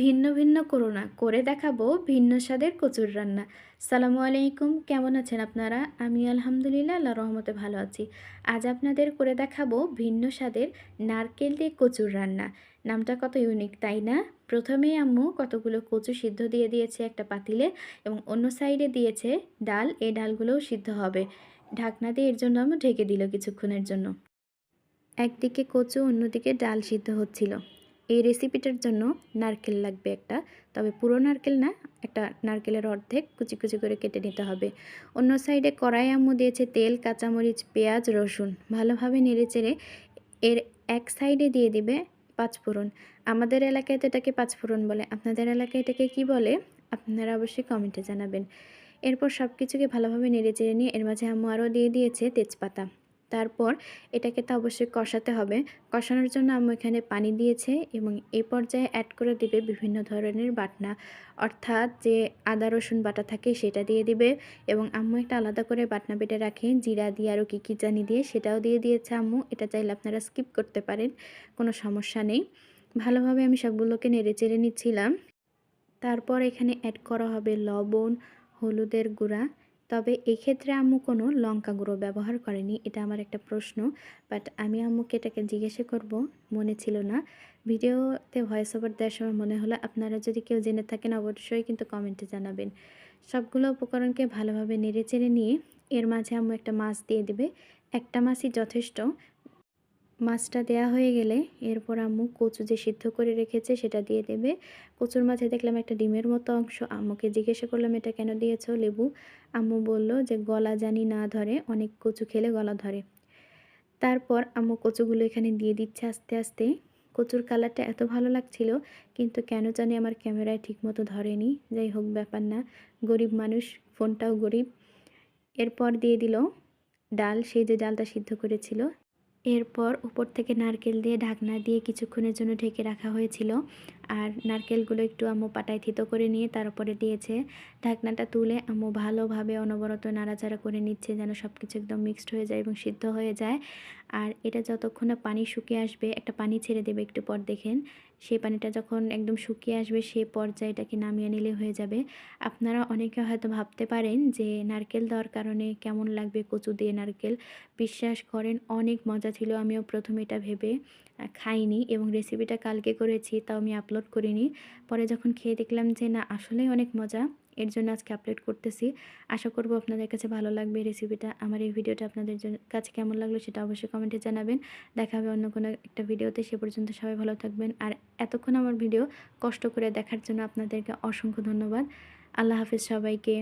ভিন্ন ভিন্ন করো না, করে দেখাবো ভিন্ন স্বাদের কচুর রান্না। সালামু আলাইকুম, কেমন আছেন আপনারা? আমি আলহামদুলিল্লাহ আল্লাহ রহমতে ভালো আছি। আজ আপনাদের করে দেখাবো ভিন্ন স্বাদের নারকেল দিয়ে কচুর রান্না। নামটা কত ইউনিক তাই না? প্রথমেই আম্মু কতগুলো কচু সিদ্ধ দিয়ে দিয়েছে একটা পাতিলে এবং অন্য সাইডে দিয়েছে ডাল এই ডালগুলোও সিদ্ধ হবে। ঢাকনা দিয়ে এর জন্য আম্মু ঢেকে দিল কিছুক্ষণের জন্য। একদিকে কচু, অন্যদিকে ডাল সিদ্ধ হচ্ছিল। এই রেসিপিটার জন্য নারকেল লাগবে একটা। তবে পুরো নারকেল না, একটা নারকেলের অর্ধেক কুচি কুচি করে কেটে নিতে হবে। অন্য সাইডে কড়াই আম্মু দিয়েছে তেল, কাঁচামরিচ, পেঁয়াজ, রসুন। ভালোভাবে নেড়ে চেড়ে এর এক সাইডে দিয়ে দিবে পাঁচফোড়ন আমাদের এলাকায় তো এটাকে পাঁচফোড়ন বলে। আপনাদের এলাকায় এটাকে কি বলে? আপনারা অবশ্যই কমেন্টে জানাবেন। এরপর সব কিছুকে ভালোভাবে নেড়ে চেড়ে নিয়ে এর মাঝে আম্মু আরও দিয়ে দিয়েছে তেজপাতা। তারপর এটাকে তো অবশ্যই কষাতে হবে। কষানোর জন্য আম্মু এখানে পানি দিয়েছে এবং এই পর্যায়ে অ্যাড করে দিবে বিভিন্ন ধরনের বাটনা। অর্থাৎ যে আদা, রসুন বাটা থাকে সেটা দিয়ে দিবে এবং আম্মু একটা আলাদা করে বাটনা বেটে রাখে। জিরা দিয়ে আরও কী কী জানি দিয়ে সেটাও দিয়ে দিয়েছে আম্মু। এটা চাইলে আপনারা স্কিপ করতে পারেন, কোনো সমস্যা নেই। ভালোভাবে আমি সবগুলোকে নেড়ে চেড়ে নিচ্ছিলাম। তারপর এখানে অ্যাড করা হবে লবণ, হলুদের গুঁড়া। তবে এক্ষেত্রে আম্মু কোনো লঙ্কা গুঁড়ো ব্যবহার করেনি, এটা আমার একটা প্রশ্ন। বাট আমি আম্মুকে এটাকে জিজ্ঞাসা করব, মনে ছিল না। ভিডিওতে ভয়েস ওভার দেওয়ার সময় মনে হলো, আপনারা যদি কেউ জেনে থাকেন অবশ্যই কিন্তু কমেন্টে জানাবেন। সবগুলো উপকরণকে ভালোভাবে নেড়ে চেড়ে নিয়ে এর মাঝে আম্মু একটা মাছ দিয়ে দেবে। একটা মাছই যথেষ্ট মাছটা দেয়া হয়ে গেলে এরপর আম্মু কচু যে সিদ্ধ করে রেখেছে সেটা দিয়ে দেবে। কচুর মাঝে দেখলাম একটা ডিমের মতো অংশ। আম্মুকে জিজ্ঞাসা করলাম, এটা কেন দিয়েছ লেবু? আম্মু বলল, যে গলা জানি না ধরে, অনেক কচু খেলে গলা ধরে। তারপর আম্মু কচুগুলো এখানে দিয়ে দিচ্ছে আস্তে আস্তে। কচুর কালারটা এত ভালো লাগছিল, কিন্তু কেন জানি আমার ক্যামেরায় ঠিকমতো ধরেনি। যাই হোক, ব্যাপার না, গরিব মানুষ, ফোনটাও গরিব। এরপর দিয়ে দিল ডাল, সেই যে ডালটা সিদ্ধ করেছিল। এরপর উপর থেকে নারকেল দিয়ে ঢাকনা দিয়ে কিছুক্ষণের জন্য ঢেকে রাখা হয়েছিল। আর নারকেলগুলো একটু আম্মু পাটায় থিতো করে নিয়ে তার উপরে দিয়েছে। ঢাকনাটা তুলে আম্মু ভালোভাবে অনবরত নাড়াচাড়া করে নিচ্ছে যেন সব কিছু একদম মিক্সড হয়ে যায় এবং সিদ্ধ হয়ে যায়। আর এটা যতক্ষণ না পানি শুকিয়ে আসবে, একটা পানি ছেড়ে দেবে একটু পর দেখেন। সেই পানিটা যখন একদম শুকিয়ে আসবে, সেই পর্যায়ে এটাকে নামিয়ে নিলে হয়ে যাবে। আপনারা অনেকে হয়তো ভাবতে পারেন যে নারকেল দেওয়ার কারণে কেমন লাগবে কচু দিয়ে নারকেল। বিশ্বাস করেন, অনেক মজা ছিল। আমিও প্রথমে এটা ভেবে খাইনি এবং রেসিপিটা কালকে করেছি, তাও আমি আপলোড করিনি। পরে যখন খেয়ে দেখলাম যে না, আসলেই অনেক মজা, এর জন্য আজকে আপলোড করতেছি। আশা করব আপনাদের কাছে ভালো লাগবে রেসিপিটা আমার এই ভিডিওটা আপনাদের কাছে কেমন লাগল সেটা অবশ্যই কমেন্টে জানাবেন। দেখা হবে অন্য কোনো একটা ভিডিওতে সে পর্যন্ত সবাই ভালো থাকবেন। আর এতক্ষণ আমার ভিডিও কষ্ট করে দেখার জন্য আপনাদেরকে অসংখ্য ধন্যবাদ। আল্লাহ হাফিজ সবাইকে।